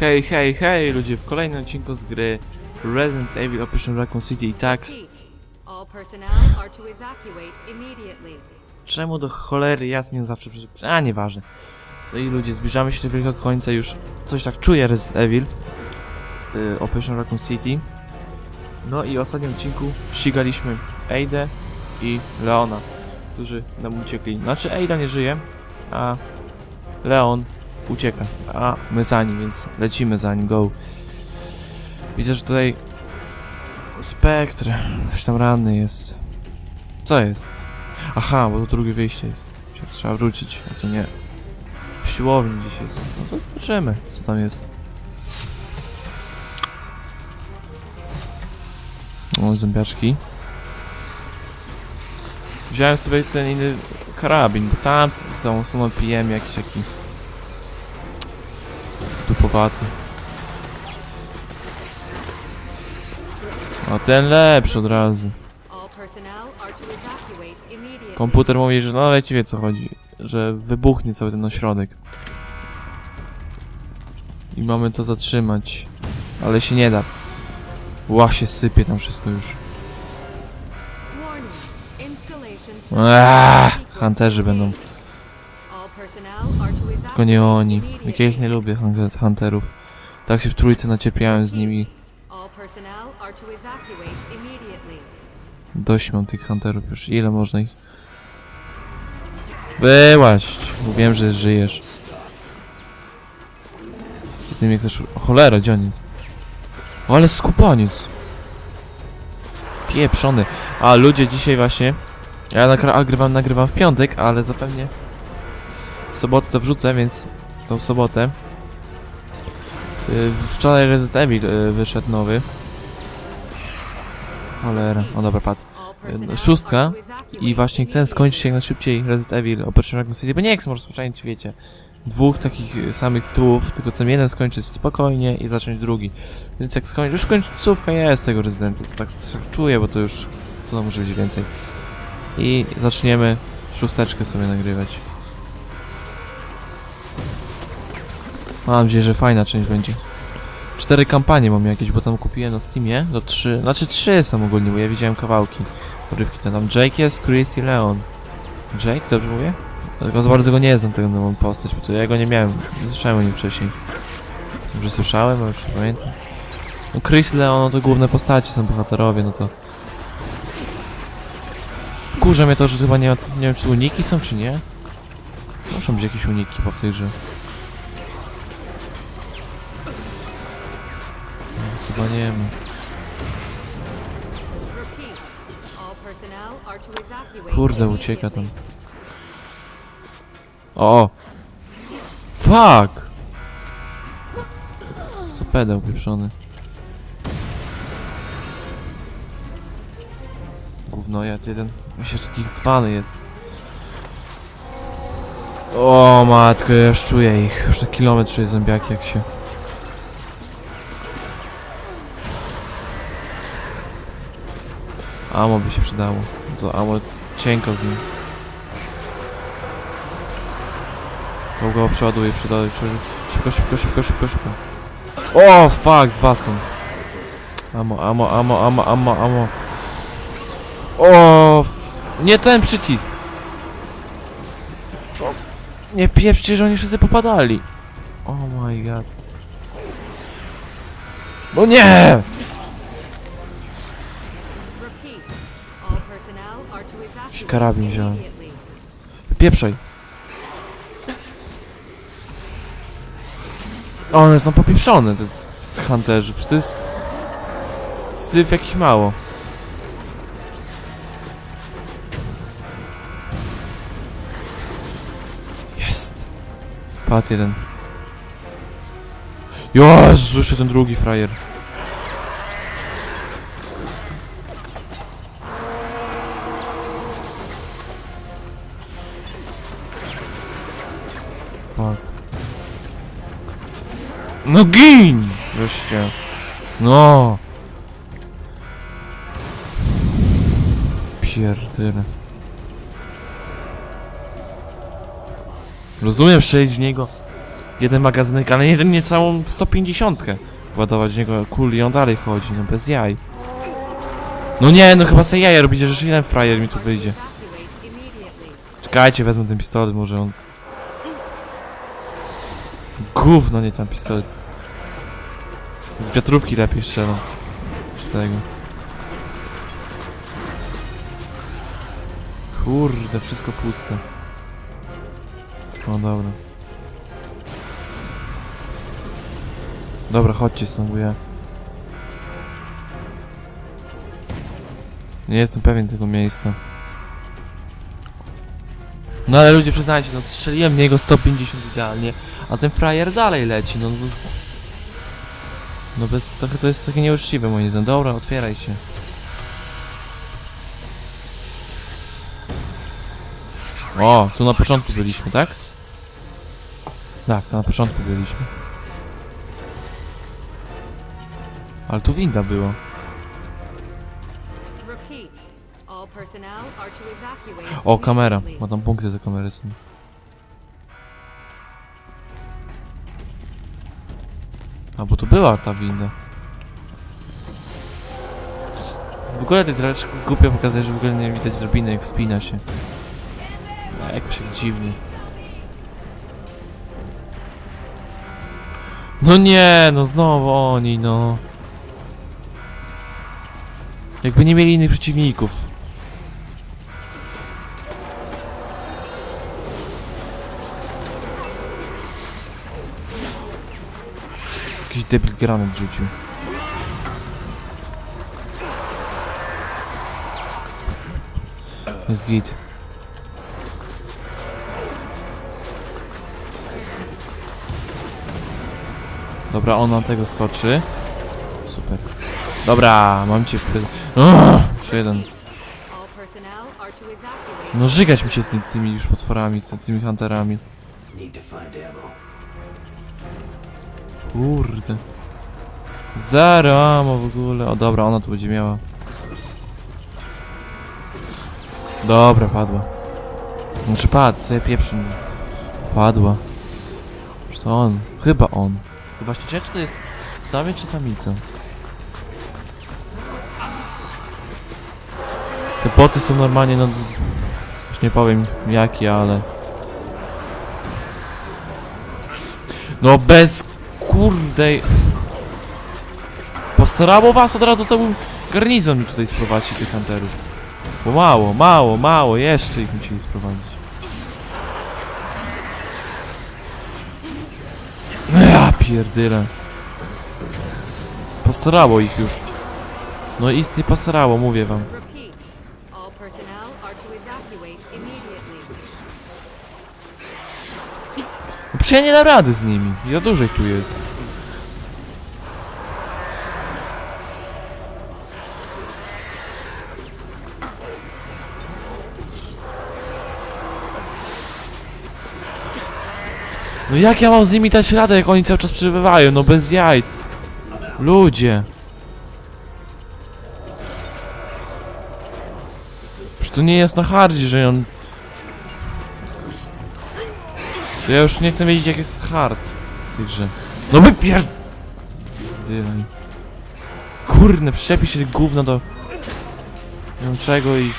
Hej, hej, hej ludzie, w kolejnym odcinku z gry Resident Evil Operation Raccoon City i tak, czemu do cholery ja z nią zawsze. A, nieważne. No i ludzie, zbliżamy się do wielkiego końca już, coś tak czuję Resident Evil y, Operation Raccoon City No i w ostatnim odcinku ścigaliśmy Aidę i Leona, którzy nam uciekli. Znaczy Aida nie żyje, a Leon ucieka, a my za nim, więc lecimy za nim, go. Widzę, że tutaj Spektr, coś tam ranny jest. Co jest? Aha, bo to drugie wyjście jest. Trzeba wrócić, a to nie. W siłowni gdzieś jest. No to zobaczymy, co tam jest. O, zębiaczki. Wziąłem sobie ten inny karabin, bo tam całą stroną pijemy jakiś taki dupowaty. A ten lepszy od razu. Komputer mówi, że no wiecie wie co chodzi, że wybuchnie cały ten ośrodek. I mamy to zatrzymać, ale się nie da. Ła się sypie tam wszystko już. Sequence hunterzy będą. Tylko nie oni. Jak ja ich nie lubię, hun- hunterów. Tak się w trójce nacierpiałem z nimi. Dość mam tych hunterów już. Ile można ich... Wyłaść! Mówiłem, że żyjesz. Gdzie ty mnie chcesz... O, cholera, gdzie on jest? O, ale skupaniec! Pieprzony. A, ludzie, dzisiaj właśnie... Ja nagrywam, nagrywam w piątek, ale zapewnie... Sobotę to wrzucę, więc... Tą sobotę... Yy, Wczoraj Resident Evil yy, wyszedł nowy. Cholera. O, dobra, padł. Personnel szóstka I właśnie chcę skończyć jak najszybciej Resident Evil Operation Raccoon City, bo nie chcę może rozpocząć, wiecie, dwóch takich y, samych tytułów, tylko chcę jeden skończyć spokojnie i zacząć drugi. Więc jak skończę, już końcówka jest tego Residenta, to tak, tak czuję, bo to już, to może być więcej. I zaczniemy szósteczkę sobie nagrywać. Mam nadzieję, że fajna część będzie. Cztery kampanie mam jakieś, bo tam kupiłem na Steamie, do trzy, znaczy trzy są ogólnie, bo ja widziałem kawałki. Urywki to tam Jake jest, Chris i Leon. Jake, dobrze mówię? Dlatego za bardzo go nie znam, tego nową postać, bo to ja go nie miałem, nie słyszałem o nim wcześniej. Dobrze słyszałem, ale już nie pamiętam. No Chris i Leon, no to główne postacie są bohaterowie, no to... Wkurza mnie to, że chyba nie nie wiem czy uniki są, czy nie? Muszą być jakieś uniki po tej grze. No, chyba nie ma. Kurde, ucieka tam. O! Fuck! Co pedał pieprzony. Gówno, ja jeden. Myślę, że taki zwany jest. O matko, ja już czuję ich. Już na kilometr czuję zombiaki jak się. Amo by się przydało. To amo cienko z nim. To go przeładuje, przeładuje. Szybko, szybko, szybko, szybko, szybko. O, fuck, dwa są. Amo, amo, amo, amo, amo, amo. O, nie ten przycisk. Nie pieprzcie, że oni wszyscy popadali. Oh my god. No nie! Evacuate karabin wziąłem. Pieprzaj. One są popieprzone, te, te hunterzy. Przecież to jest... Syf jakich mało. Jest. Padł jeden. Jezu, jeszcze ten drugi frajer. Fuck. No gin! Wreszcie. No. Pierdyle. Rozumiem, strzelić w niego jeden magazynek, ale jeden nie całą 150 władować w niego kul i on dalej chodzi, no bez jaj. No nie, no chyba sobie jaja robicie, że jeden frajer mi tu wyjdzie. Czekajcie, wezmę ten pistolet, może on... Gówno, nie ten pistolet. Z wiatrówki lepiej strzelam. Z tego. Kurde, wszystko puste. No dobra. Dobra, chodźcie stąd, ja... Nie jestem pewien tego miejsca. No ale ludzie przyznajcie, no strzeliłem w niego 150 idealnie, a ten frajer dalej leci, no... no- No bez trochę to jest trochę nieuczciwe moim zdaniem. Dobra, otwieraj się. O, tu na początku byliśmy, tak? Tak, to na początku byliśmy. Ale tu winda evacuate. O, kamera. Ma tam punkty za kamery są. A, bo tu była ta winda. W ogóle tej troszeczkę głupio pokazać, że w ogóle nie widać drabiny jak wspina się. A, jakoś tak dziwnie. No nie, no znowu oni, no. Jakby nie mieli innych przeciwników. Debil granat rzucił. Jest git. Dobra, on na tego skoczy. Super. Dobra, mam cię w... Jeszcze jeden. No żygać mi się z ty, tymi już potworami, z tymi hunterami. Kurde. Zero ammo w ogóle. O dobra, ona tu będzie miała. Dobra, padła. Znaczy padł, co ja. Padła. Czy to on? Chyba on. I właśnie czy to jest samiec czy samica? Te boty są normalnie, no... Już nie powiem jakie, ale... No bez kurde. Posrało was od razu cały garnizon mi tutaj sprowadzi tych hunterów. Bo mało, mało, mało, jeszcze ich musieli sprowadzić. No ja pierdyle. Posrało ich już. No i nie posrało, mówię wam. Przecież ja nie dam rady z nimi. Za dużo ich tu jest. No jak ja mam z nimi dać radę, jak oni cały czas przebywają? No bez jaj. Ludzie. Przecież to nie jest na hardzie, że on Ja już nie chcę wiedzieć jak jest hard w tej grze. No wypier... Dylaj. Kurne, przyczepi się gówno do... Nie wiem czego i...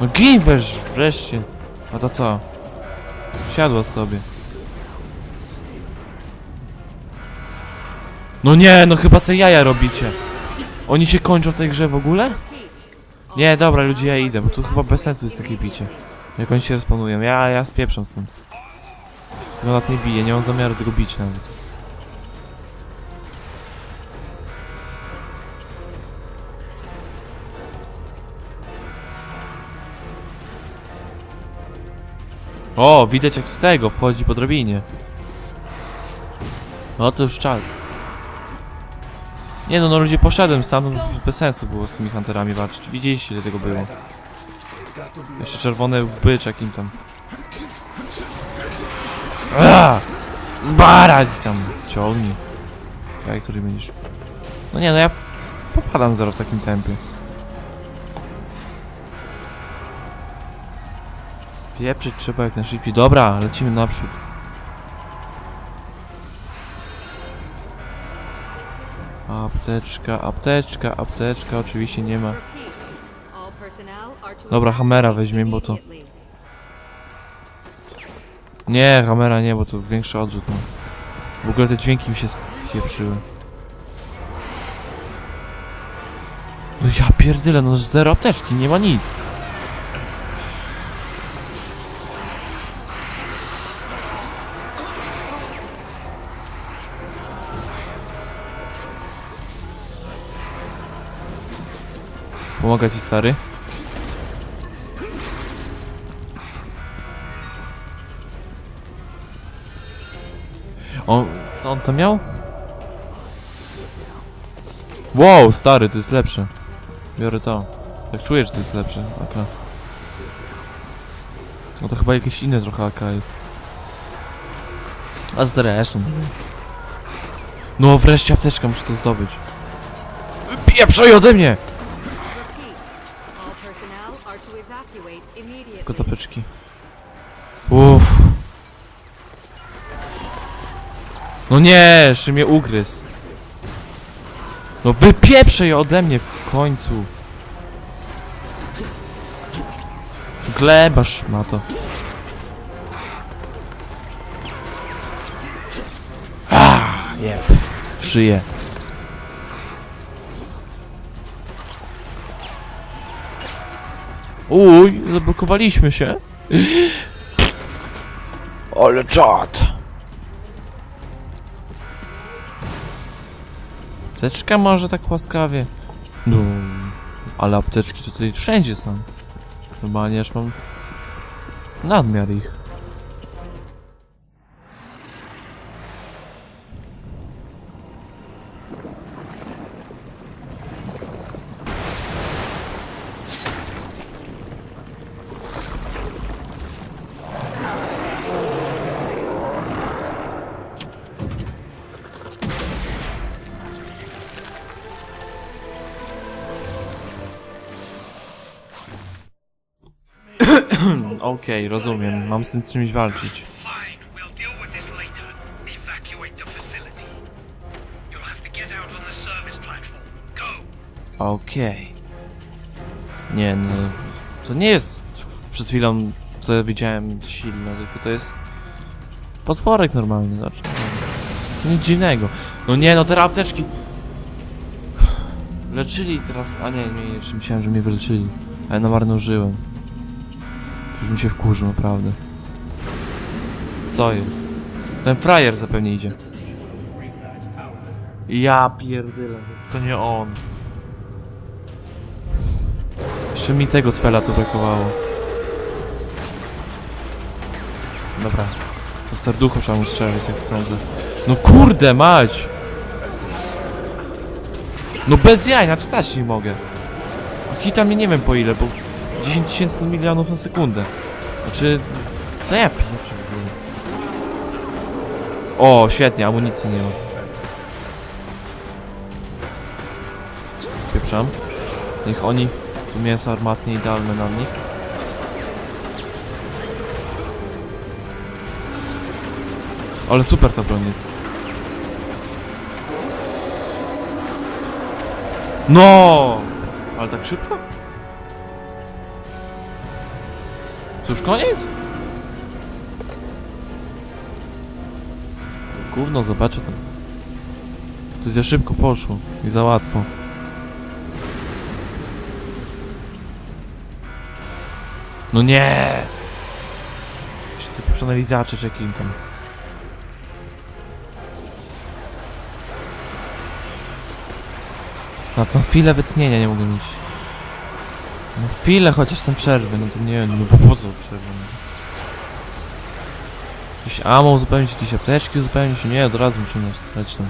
No gin wreszcie. A to co? Siadła sobie. No nie, no chyba se jaja robicie. Oni się kończą w tej grze w ogóle? Nie, dobra, ludzie, ja idę, bo tu chyba bez sensu jest takie bicie. Jak oni się respawnują. Ja, ja spieprzam stąd. Tego nawet nie biję, nie mam zamiaru tego bić nawet. O, widać jak z tego wchodzi po drobinie. No to już czad. Nie no, no ludzie poszedłem stamtąd, bez sensu było z tymi hunterami walczyć. Widzieliście ile tego było. Jeszcze czerwone byczek im tam. Aaaa! Zbarać tam ciągnij. Jak który będziesz. No nie, no ja popadam zero w takim tempie. Spieprzyć trzeba jak najszybciej. Dobra, lecimy naprzód. Apteczka, apteczka, apteczka, oczywiście nie ma. Dobra, Hammera evacuate weźmiemy, bo to-. Nie, kamera nie, bo to większy odrzut ma. W ogóle te dźwięki mi się spieprzyły. No ja pierdyle, no zero apteczki, nie ma nic. Pomaga ci stary? On, tam miał? Wow, stary, to jest lepsze. Biorę to. Tak czuję, że to jest lepsze. AK. No to chyba jakieś inne trochę AK jest. A zresztą. No wreszcie apteczka, muszę to zdobyć. Pieprzaj ode mnie! To Tylko tapeczki. Uff. No nie, jeszcze mnie ugryzł. No wypieprzej ode mnie w końcu. Glebasz ma to. Ah, jeb. Uj, zablokowaliśmy się. Ale czad. Apteczka może tak łaskawie. No, ale apteczki tutaj wszędzie są. Normalnie aż mam nadmiar ich. Okej, rozumiem. Mam z tym czymś walczyć. Okej. Nie no, to nie jest przed chwilą, co widziałem, silne, tylko to jest potworek normalny, znaczy, nic dziwnego. No nie, no te apteczki leczyli teraz, a nie, nie, jeszcze myślałem, że mnie wyleczyli, a ja na marno użyłem. Już mi się wkurzył, naprawdę. Co jest? Ten frajer zapewne idzie. Ja pierdyle, to nie on. Jeszcze mi tego cwela tu brakowało. Dobra. To serducho trzeba mu strzelać, jak sądzę. No kurde, mać! No bez jaj, na wstać nie mogę. A hita mnie nie wiem po ile, bo 10 tysięcy milionów na sekundę. Znaczy, co ja piję? O, świetnie, amunicji nie ma. Spieprzam. Niech oni tu mięso armatnie idealne na nich. Ale super ta broń jest. No! Ale tak szybko? To już koniec? Gówno, zobaczę tam. To za szybko poszło i za łatwo. No nie! Jeszcze te personalizacze czy jakim tam. Na tą chwilę wytnienia nie mogę mieć. No chwilę chociaż tam przerwy, no to nie wiem, no bo po co przerwy? No. Jakieś ammo uzupełnić, jakieś apteczki uzupełnić? Nie, od razu musimy wstać tam.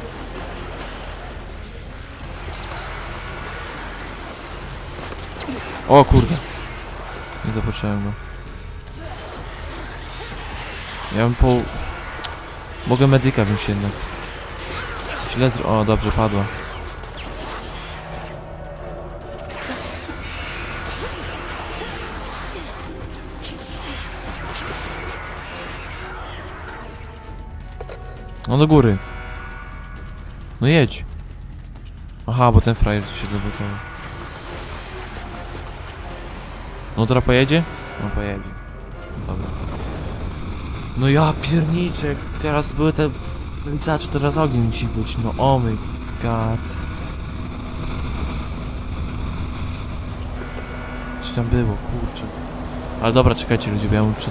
O kurde. Nie zobaczyłem go. Ja bym po... Mogę medyka wziąć jednak. Źle zro... O, dobrze, padła. No do góry. No jedź. Aha, bo ten frajer tu się zablokował. No teraz pojedzie? No pojedzie. Dobra. No ja pierniczek, teraz były te licacze, teraz ogień musi być, no oh my god. Coś tam było, kurczę. Ale dobra, czekajcie ludzie, bo ja mam przy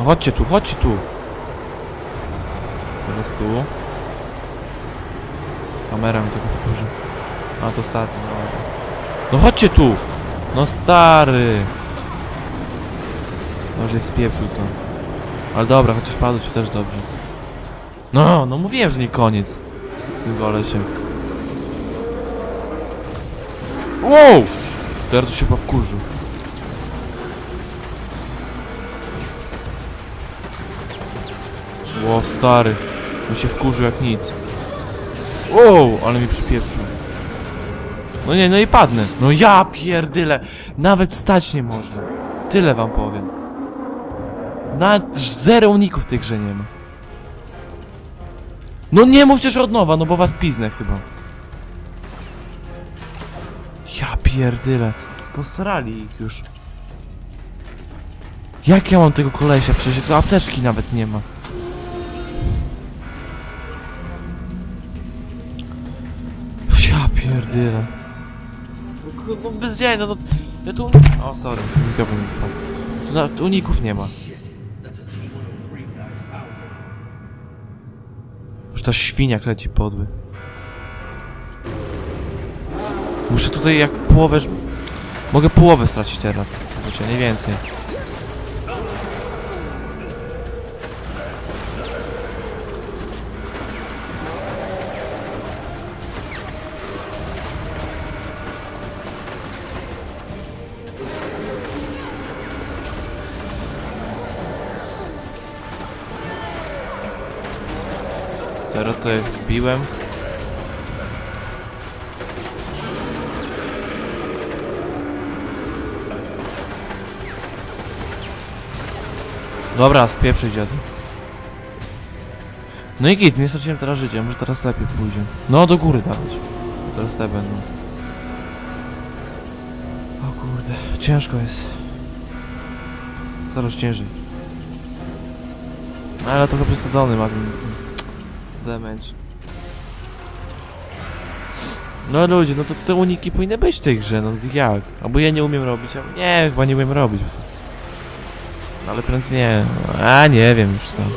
No chodźcie tu, chodźcie tu. Teraz tu. Kamera mi tego wkurzy. A to ostatni, no. No chodźcie tu! No stary! Może spieprzył to. Ale dobra, chociaż padł ci też dobrze. No, no mówiłem, że nie koniec z tym golesiem. Wow! Teraz się powkurzył. Ło, stary. On się wkurzył jak nic. Wow, ale mi przypieprzył. No nie, no i padnę. No ja pierdyle. Nawet stać nie można. Tyle wam powiem. Nawet zero uników w tej grze nie ma. No nie mówcie, że od nowa, no bo was piznę chyba. Ja pierdyle. Postarali ich już. Jak ja mam tego kolesia? Przecież tu apteczki nawet nie ma. Pierdyle. No, no bez jaj, no to... Ja tu... O, sorry, mikrofon mi spadł. Tu, na, tu uników nie ma. Już ta świniak leci podły. Muszę tutaj jak połowę... Mogę połowę stracić teraz. Znaczy, nie więcej. Teraz to jak wbiłem. Dobra, spieprzej dziadu. No i git, nie straciłem teraz życia, może teraz lepiej pójdzie. No do góry dawać. Teraz te będą. O kurde, ciężko jest. Coraz ciężej. Ale trochę przesadzony magnum. Damage. No ludzie, no to te uniki powinny być w tej grze, no jak? Albo ja nie umiem robić, a nie, chyba nie umiem robić. No ale prędzej nie, a nie wiem już sam.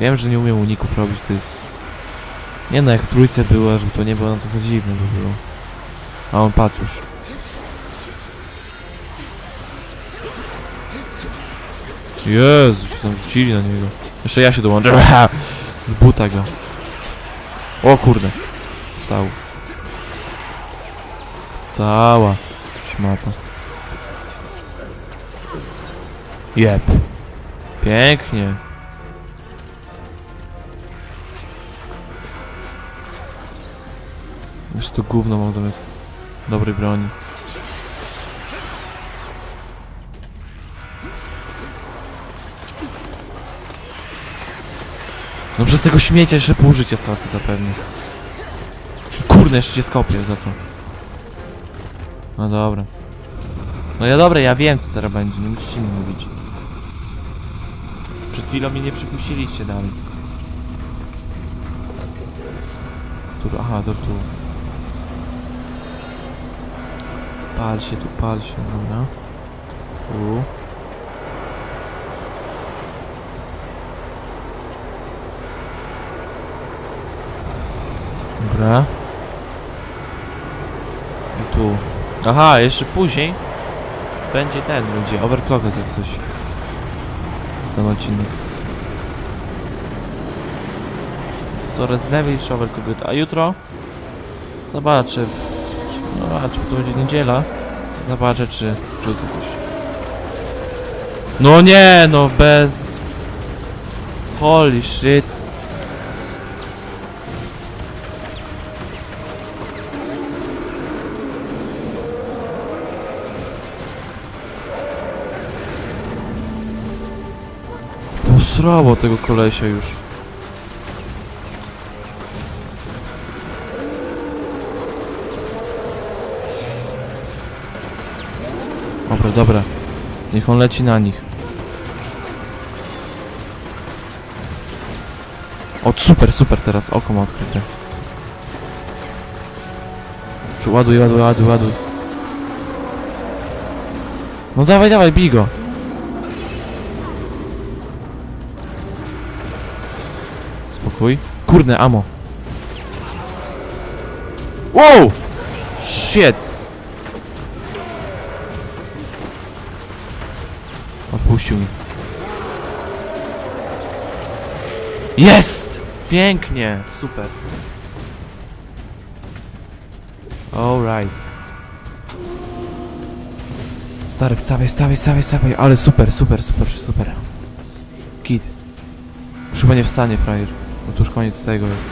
Wiem, że nie umiem uników robić, to jest... Nie no, jak w trójce było, żeby to nie było, no to to dziwne by było. A on padł już. Jezu, się tam rzucili na niego. Jeszcze ja się dołączę. Z buta go. O kurde. Wstał. Wstała. Śmata. Jep. Pięknie. Jeszcze to gówno mam zamiast dobrej broni. No przez tego śmiecia jeszcze pół życia stracę zapewne. Kurde, jeszcze cię skopię za to. No dobra. No ja dobra, ja wiem co teraz będzie, nie musicie mi mówić. Przed chwilą mnie nie przypuściliście dalej. Tu, aha, to tu. Pal się tu, pal się, dobra. Tu. Dobra. I tu. Aha, jeszcze później będzie ten, ludzie, overclocked jak coś. Sam odcinek. To Resident Evil overclocked, a jutro zobaczę. No, a czy to będzie niedziela? Zobaczę, czy wrzucę coś. No nie, no bez... Holy shit. Posrało tego kolesia już. Dobra, dobra. Niech on leci na nich. O, super, super teraz. Oko ma odkryte. Ładuj, ładuj, ładuj, ładuj. No dawaj, dawaj, bij go. Spokój. Kurde, amo. Wow! Shit! Odpuścił mi. Jest! Pięknie! Super. Alright. Stary, wstawaj, wstawaj, wstawaj, wstawaj, ale super, super, super, super. Kit. Już chyba nie wstanie, frajer. No to już koniec tego jest.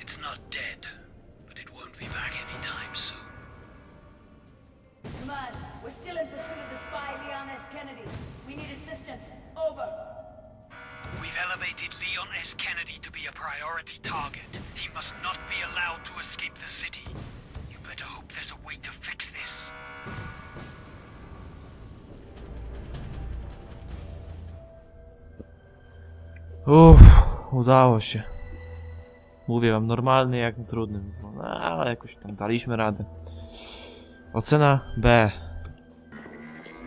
It's not dead, but it won't be back anytime soon. Command, we're still in pursuit of the spy Leon S. Kennedy. We need assistance. Over. We've elevated Leon S. Kennedy to be a priority target. He must not be allowed to escape the city. Way to fix this. Uff, udało się. Mówię wam, normalny jak na trudnym. No, ale jakoś tam daliśmy radę. Ocena B.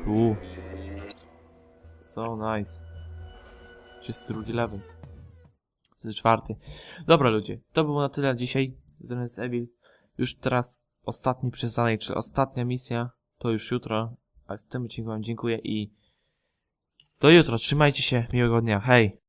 U. So nice. 32 level. To jest czwarty. Dobra ludzie, to było na tyle na dzisiaj z Resident Evil. Już teraz ostatni przystanek, czy ostatnia misja, to już jutro. A w tym odcinku wam dziękuję i do jutro. Trzymajcie się, miłego dnia. Hej!